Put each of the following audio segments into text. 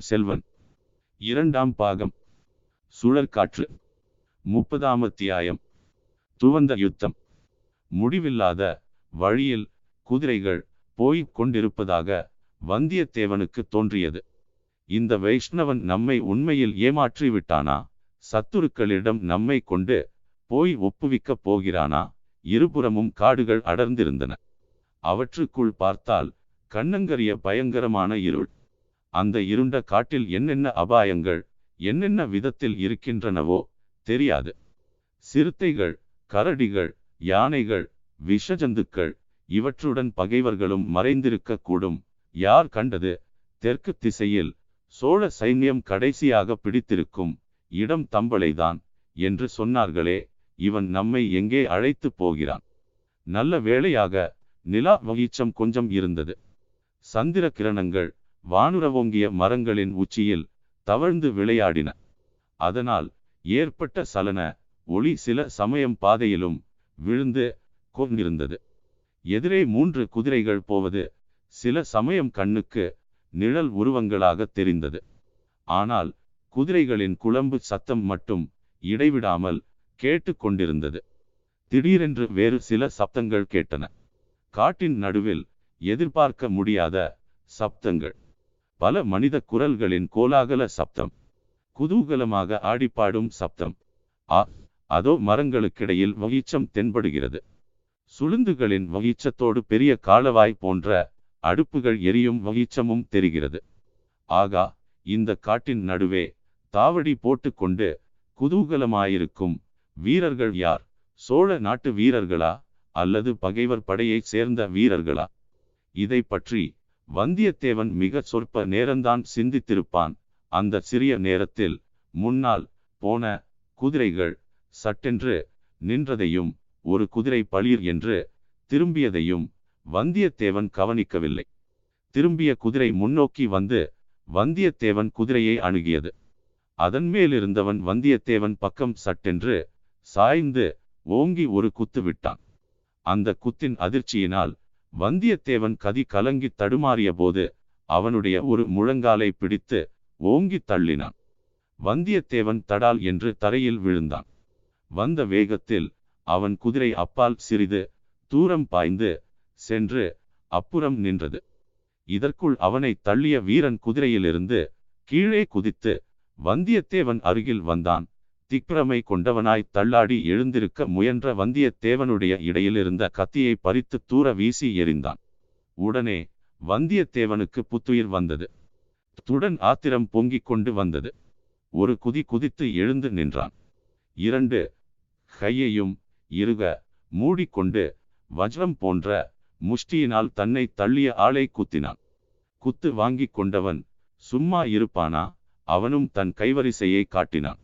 பொன்னியின் செல்வன். இரண்டாம் பாகம். சுழற்காற்று. முப்பதாம் அத்தியாயம். துவந்த யுத்தம். முடிவில்லாத வழியில் குதிரைகள் போய்க் கொண்டிருப்பதாக வந்தியத்தேவனுக்கு தோன்றியது. இந்த வைஷ்ணவன் நம்மை உண்மையில் ஏமாற்றி விட்டானா சத்துருக்களிடம் நம்மை கொண்டு போய் ஒப்புவிக்கப் போகிறானா? இருபுறமும் காடுகள் அடர்ந்திருந்தன. அவற்றுக்குள் பார்த்தால் கண்ணங்கரிய பயங்கரமான இருள். அந்த இருண்ட காட்டில் என்னென்ன அபாயங்கள் என்னென்ன விதத்தில் இருக்கின்றனவோ தெரியாது. சிறுத்தைகள் கரடிகள் யானைகள் விஷஜந்துக்கள் இவற்றுடன் பகைவர்களும் மறைந்திருக்கக்கூடும். யார் கண்டது? தெற்கு திசையில் சோழ சைன்யம் கடைசியாக பிடித்திருக்கும் இடம் தம்பளைதான் என்று சொன்னார்களே இவன் நம்மை எங்கே அழைத்து போகிறான்? நல்ல வேளையாக நிலா வகிச்சம் கொஞ்சம் இருந்தது. சந்திர கிரணங்கள் வானுரவோங்கிய மரங்களின் உச்சியில் தவழ்ந்து விளையாடின. அதனால் ஏற்பட்ட சலன ஒளி சில சமயம் பாதையிலும் விழுந்து கொண்டிருந்தது. எதிரே மூன்று குதிரைகள் போவது சில சமயம் கண்ணுக்கு நிழல் உருவங்களாக தெரிந்தது. ஆனால் குதிரைகளின் குழம்பு சத்தம் மட்டும் இடைவிடாமல் கேட்டு கொண்டிருந்தது. திடீரென்று வேறு சில சப்தங்கள் கேட்டன. காட்டின் நடுவில் எதிர்பார்க்க முடியாத சப்தங்கள். பல மனித குரல்களின் கோலாகல சப்தம். குதூகலமாக ஆடிப்பாடும் சப்தம். ஆ அதோ மரங்களுக்கிடையில் வகிச்சம் தென்படுகிறது. சுளுந்துகளின் வகிச்சத்தோடு பெரிய காலவாய் போன்ற அடுப்புகள் எரியும் வகிச்சமும் தெரிகிறது. ஆகா இந்த காட்டின் நடுவே தாவடி போட்டுக்கொண்டு குதூகலமாயிருக்கும் வீரர்கள் யார்? சோழ நாட்டு வீரர்களா? அல்லது பகைவர் படையைச் சேர்ந்த வீரர்களா? இதை பற்றி வந்தியத்தேவன் மிக சொற்ப நேரம்தான் சிந்தித்திருப்பான். அந்த சிறிய நேரத்தில் முன்னால் போன குதிரைகள் சட்டென்று நின்றதையும் ஒரு குதிரை பளிர் என்று திரும்பியதையும் வந்தியத்தேவன் கவனிக்கவில்லை. திரும்பிய குதிரை முன்னோக்கி வந்து வந்தியத்தேவன் குதிரையை அணுகியது. அதன் மேலிருந்தவன் வந்தியத்தேவன் பக்கம் சட்டென்று சாய்ந்து ஓங்கி ஒரு குத்து விட்டான். அந்த குத்தின் அதிர்ச்சியினால் வந்தியத்தேவன் கதி கலங்கி தடுமாறிய போது அவனுடைய ஒரு முழங்காலை பிடித்து ஓங்கி தள்ளினான். வந்தியத்தேவன் தடால் என்று தரையில் விழுந்தான். வந்த வேகத்தில் அவன் குதிரை அப்பால் சிறிது தூரம் பாய்ந்து சென்று அப்புறம் நின்றது. இதற்குள் அவனை தள்ளிய வீரன் குதிரையிலிருந்து கீழே குதித்து வந்தியத்தேவன் அருகில் வந்தான். திக்ரமை கொண்டவனாய் தள்ளாடி எழுந்திருக்க முயன்ற வந்தியத்தேவனுடைய இடையிலிருந்த கத்தியை பறித்து தூர வீசி எறிந்தான். உடனே வந்தியத்தேவனுக்கு புத்துயிர் வந்தது. துடன் ஆத்திரம் பொங்கிக் கொண்டு வந்தது. ஒரு குதி குதித்து எழுந்து நின்றான். இரண்டு கையையும் இருக மூடிக்கொண்டு வஜ்ரம் போன்ற முஷ்டியினால் தன்னை தள்ளிய ஆளை குத்தினான். குத்து வாங்கிக் கொண்டவன் சும்மா இருப்பானா? அவனும் தன் கைவரிசையை காட்டினான்.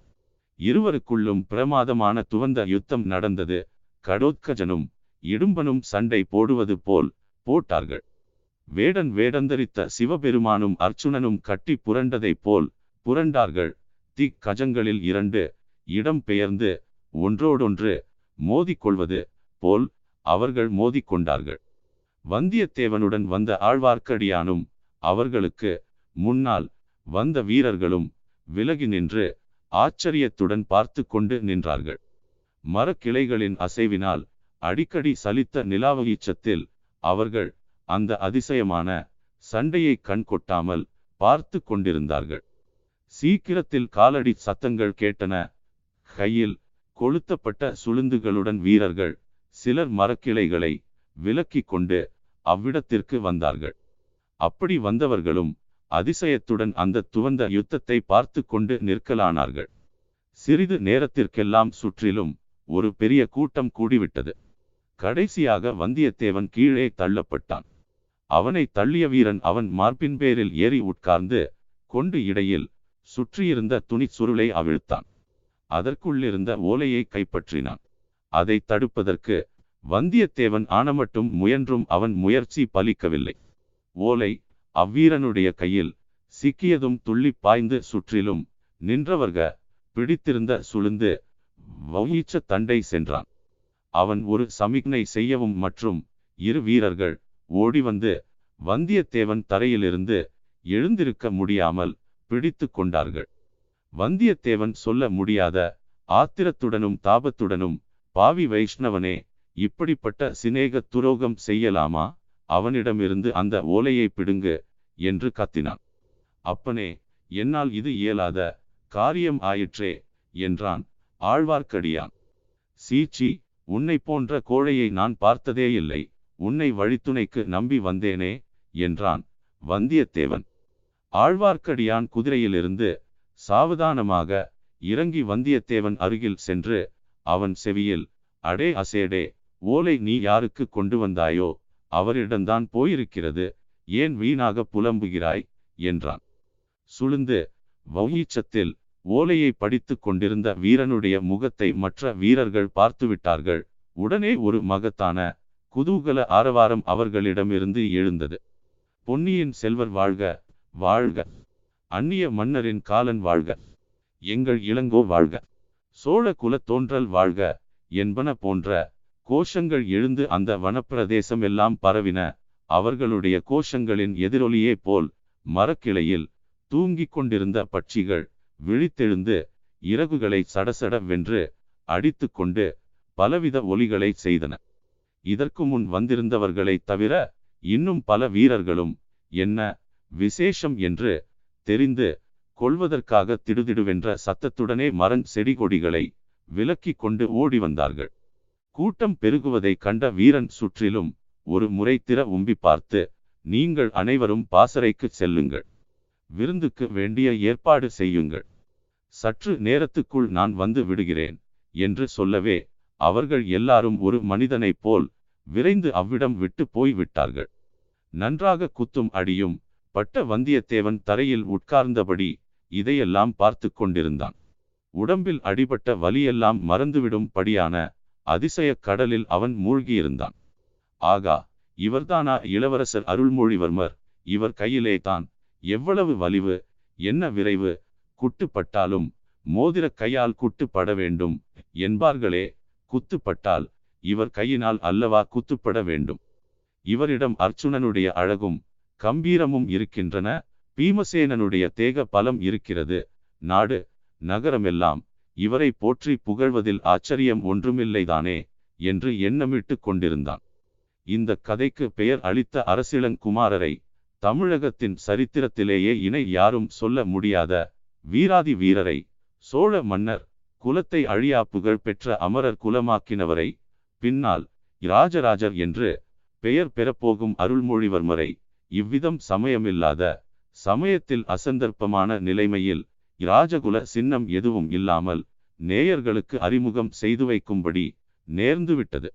இருவருக்குள்ளும் பிரமாதமான துவந்த யுத்தம் நடந்தது. கடோத்கஜனும் இடும்பனும் சண்டை போடுவது போல் போட்டார்கள். வேடன் வேடந்தரித்த சிவபெருமானும் அர்ச்சுனனும் கட்டி புரண்டதைப் போல் புரண்டார்கள். திக் கஜங்களில் இரண்டு இடம் பெயர்ந்து ஒன்றோடொன்று மோதிக்கொள்வது போல் அவர்கள் மோதிக்கொண்டார்கள். வந்தியத்தேவனுடன் வந்த ஆழ்வார்க்கடியானும் அவர்களுக்கு முன்னால் வந்த வீரர்களும் விலகி நின்று ஆச்சரியத்துடன் பார்த்து கொண்டு நின்றார்கள். மரக்கிளைகளின் அசைவினால் அடிக்கடி சலித்த நிலாவகீச்சத்தில் அவர்கள் அந்த அதிசயமான சண்டையை கண் கொட்டாமல் பார்த்து கொண்டிருந்தார்கள். சீக்கிரத்தில் காலடி சத்தங்கள் கேட்டன. கையில் கொளுத்தப்பட்ட சுளுந்துகளுடன் வீரர்கள் சிலர் மரக்கிளைகளை விலக்கி கொண்டு அவ்விடத்திற்கு வந்தார்கள். அப்படி வந்தவர்களும் அதிசயத்துடன் அந்த துவந்த யுத்தத்தை பார்த்து கொண்டு நிற்கலானார்கள். சிறிது நேரத்திற்கெல்லாம் சுற்றிலும் ஒரு பெரிய கூட்டம் கூடிவிட்டது. கடைசியாக வந்தியத்தேவன் கீழே தள்ளப்பட்டான். அவனை தள்ளிய வீரன் அவன் மார்பின் பேரில் ஏறி உட்கார்ந்து கொண்டு இடையில் சுற்றியிருந்த துணி சுருளை அவிழ்த்தான். அதற்குள்ளிருந்த ஓலையை கைப்பற்றினான். அதை தடுப்பதற்கு வந்தியத்தேவன் ஆனமட்டும் முயன்றும் அவன் முயற்சி பலிக்கவில்லை. ஓலை அவ்வீரனுடைய கையில் சிக்கியதும் துள்ளி பாய்ந்து சுற்றிலும் நின்றவர்க பிடித்திருந்த சுழுந்து வௌயிச்ச தண்டை சென்றான். அவன் ஒரு சமிக்ஞை செய்யவும் மற்றும் இரு வீரர்கள் ஓடி வந்து வந்தியத்தேவன் தரையிலிருந்து எழுந்திருக்க முடியாமல் பிடித்து கொண்டார்கள். வந்தியத்தேவன் சொல்ல முடியாத ஆத்திரத்துடனும் தாபத்துடனும் பாவி வைஷ்ணவனே இப்படிப்பட்ட சிநேக துரோகம் செய்யலாமா? அவனிடமிருந்து அந்த ஓலையை பிடுங்கு என்று கத்தினான். அப்பனே என்னால் இது இயலாத காரியம் ஆயிற்றே என்றான் ஆழ்வார்க்கடியான். சீச்சி உன்னை போன்ற கோழையை நான் பார்த்ததே இல்லை. உன்னை வழித்துணைக்கு நம்பி வந்தேனே என்றான் வந்தியத்தேவன். ஆழ்வார்க்கடியான் குதிரையிலிருந்து சாவதானமாக இறங்கி வந்தியத்தேவன் அருகில் சென்று அவன் செவியில் அடே அசேடே ஓலை நீ யாருக்கு கொண்டு வந்தாயோ? அவரிடம்தான் போயிருக்கிறது. ஏன் வீணாக புலம்புகிறாய்? என்றான். சுளுந்து வௌயீச்சத்தில் ஓலையை படித்து கொண்டிருந்த வீரனுடைய முகத்தை மற்ற வீரர்கள் பார்த்துவிட்டார்கள். உடனே ஒரு மகத்தான குதூகல ஆரவாரம் அவர்களிடமிருந்து எழுந்தது. பொன்னியின் செல்வர் வாழ்க வாழ்க. அந்நிய மன்னரின் காலன் வாழ்க. எங்கள் இளங்கோ வாழ்க. சோழ குலத் தோன்றல் வாழ்க. என்பன போன்ற கோஷங்கள் எழுந்து அந்த வனப்பிரதேசம் எல்லாம் பரவின. அவர்களுடைய கோஷங்களின் எதிரொலியே போல் மரக்கிளையில் தூங்கிக் கொண்டிருந்த பட்சிகள் விழித்தெழுந்து இறகுகளை சடசட வென்று அடித்து கொண்டு பலவித ஒலிகளை செய்தன. இதற்கு முன் வந்திருந்தவர்களைத் தவிர இன்னும் பல வீரர்களும் என்ன விசேஷம் என்று தெரிந்து கொள்வதற்காக திடுதிடுவென்ற சத்தத்துடனே மரஞ் செடி கொடிகளை விலக்கி கொண்டு ஓடி வந்தார்கள். கூட்டம் பெருகுவதை கண்ட வீரன் சுற்றிலும் ஒரு முறை திற உம்பி பார்த்து நீங்கள் அனைவரும் பாசறைக்கு செல்லுங்கள். விருந்துக்கு வேண்டிய ஏற்பாடு செய்யுங்கள். சற்று நேரத்துக்குள் நான் வந்து விடுகிறேன் என்று சொல்லவே அவர்கள் எல்லாரும் ஒரு மனிதனைப் போல் விரைந்து அவ்விடம் விட்டு போய் விட்டார்கள். நன்றாக குத்தும் அடியும் பட்ட வந்தியத்தேவன் தரையில் உட்கார்ந்தபடி இதையெல்லாம் பார்த்து கொண்டிருந்தான். உடம்பில் அடிபட்ட வலியெல்லாம் மறந்துவிடும் படியான அதிசய கடலில் அவன் மூழ்கியிருந்தான். ஆகா இவர்தானா இளவரசர் அருள்மொழிவர்மர்? இவர் கையிலே தான் எவ்வளவு வலிவு என்ன விரைவு குட்டுப்பட்டாலும் மோதிர கையால் குட்டுப்பட வேண்டும் என்பார்களே குத்துப்பட்டால் இவர் கையினால் அல்லவா குத்துப்பட வேண்டும்? இவரிடம் அர்ச்சுனனுடைய அழகும் கம்பீரமும் இருக்கின்றன பீமசேனனுடைய தேக பலம் இருக்கிறது நாடு நகரமெல்லாம் இவரை போற்றி புகழ்வதில் ஆச்சரியம் ஒன்றுமில்லைதானே என்று எண்ணமிட்டு கொண்டிருந்தான். இந்த கதைக்கு பெயர் அளித்த அரசிளங்குமாரரை தமிழகத்தின் சரித்திரத்திலேயே இணை யாரும் சொல்ல முடியாத வீராதி வீரரை சோழ மன்னர் குலத்தை அழியா புகழ் பெற்ற அமரர் குலமாக்கினவரை பின்னால் இராஜராஜர் என்று பெயர் பெறப்போகும் அருள்மொழிவர்மரை இவ்விதம் சமயமில்லாத சமயத்தில் அசந்தர்ப்பமான நிலைமையில் இராஜகுல சின்னம் எதுவும் இல்லாமல் நேயர்களுக்கு அறிமுகம் செய்து வைக்கும்படி நேர்ந்துவிட்டது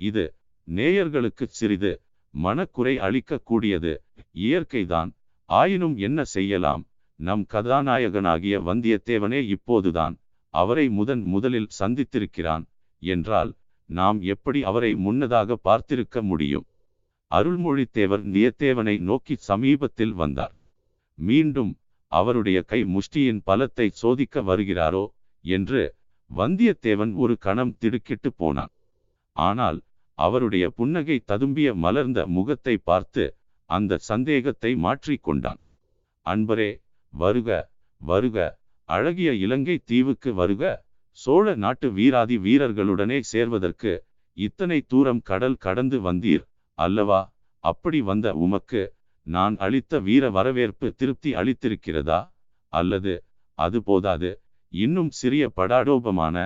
இது நேயர்களுக்கு சிறிது மனக்குறை அளிக்கக்கூடியது. இயற்கைதான். ஆயினும் என்ன செய்யலாம்? நம் கதாநாயகனாகிய வந்தியத்தேவனே இப்போதுதான் அவரை முதன் முதலில் சந்தித்திருக்கிறான் என்றால் நாம் எப்படி அவரை முன்னதாக பார்த்திருக்க முடியும்? அருள்மொழித்தேவர் நியத்தேவனை நோக்கி சமீபத்தில் வந்தார். மீண்டும் அவருடைய கை முஷ்டியின் பலத்தை சோதிக்க வருகிறாரோ என்று வந்தியத்தேவன் ஒரு கணம் திடுக்கிட்டு போனான். ஆனால் அவருடைய புன்னகை ததும்பிய மலர்ந்த முகத்தை பார்த்து அந்த சந்தேகத்தை மாற்றிக்கொண்டான் அன்பரே வருக வருக அழகிய இலங்கை தீவுக்கு வருக சோழ நாட்டு வீராதி வீரர்களுடனே சேர்வதற்கு இத்தனை தூரம் கடல் கடந்து வந்தீர் அல்லவா? அப்படி வந்த உமக்கு நான் அளித்த வீர வரவேற்பு திருப்தி அளித்திருக்கிறதா? அல்லது அது போதாது இன்னும் சிறிய படாடோபமான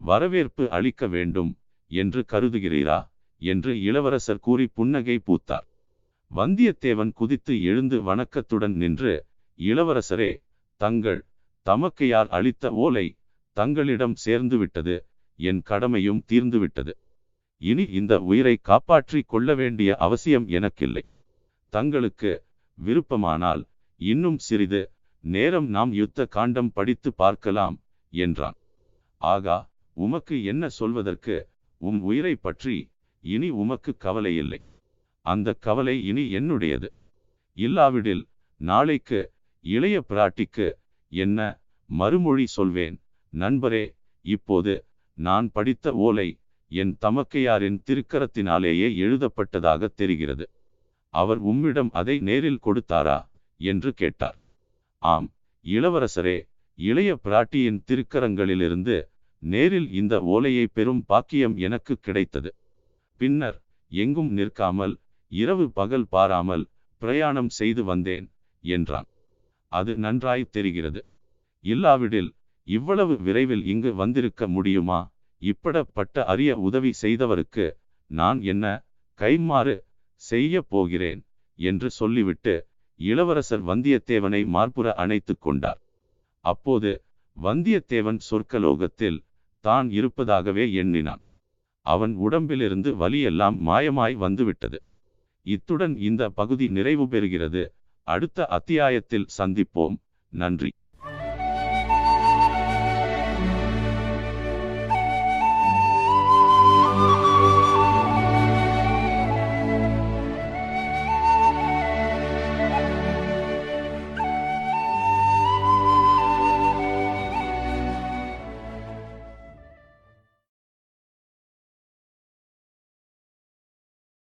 வரவேற்பு அளிக்க வேண்டும் என்று கருதுகிறீரா? என்று இளவரசர் கூறி புன்னகை பூத்தார். வந்தியத்தேவன் குதித்து எழுந்து வணக்கத்துடன் நின்று இளவரசரே தங்கள் தமக்கையார் அளித்த ஓலை தங்களிடம் சேர்ந்துவிட்டது என் கடமையும் தீர்ந்துவிட்டது. இனி இந்த உயிரை காப்பாற்றிக் கொள்ள வேண்டிய அவசியம் எனக்கில்லை. தங்களுக்கு விருப்பமானால் இன்னும் சிறிது நேரம் நாம் யுத்த காண்டம் படித்து பார்க்கலாம் என்றான். ஆகா உமக்கு என்ன சொல்வதற்கு உம் உயிரை பற்றி இனி உமக்கு கவலை இல்லை. அந்த கவலை இனி என்னுடையது. இல்லாவிடில் நாளைக்கு இளைய பிராட்டிக்கு என்ன மறுமொழி சொல்வேன். நண்பரே இப்போது நான் படித்த ஓலை என் தமக்கையாரின் திருக்கரத்தினாலேயே எழுதப்பட்டதாக தெரிகிறது. அவர் உம்மிடம் அதை நேரில் கொடுத்தாரா? என்று கேட்டார். ஆம் இளவரசரே இளைய பிராட்டியின் திருக்கரங்களிலிருந்து நேரில் இந்த ஓலையை பெறும் பாக்கியம் எனக்கு கிடைத்தது. பின்னர் எங்கும் நிற்காமல் இரவு பகல் பாராமல் பிரயாணம் செய்து வந்தேன் என்றான். அது நன்றாய் தெரிகிறது. இல்லாவிடில் இவ்வளவு விரைவில் இங்கு வந்திருக்க முடியுமா? இப்படப்பட்ட அரிய உதவி செய்தவருக்கு நான் என்ன கைமாறு செய்ய போகிறேன் என்று சொல்லிவிட்டு இளவரசர் வந்தியத்தேவனை மார்புற அணைத்து கொண்டார். அப்போது வந்தியத்தேவன் சொர்க்கலோகத்தில் தான் இருப்பதாகவே எண்ணினான். அவன் உடம்பிலிருந்து வலியெல்லாம் மாயமாய் வந்துவிட்டது. இத்துடன் இந்த பகுதி நிறைவு பெறுகிறது. அடுத்த அத்தியாயத்தில் சந்திப்போம். நன்றி.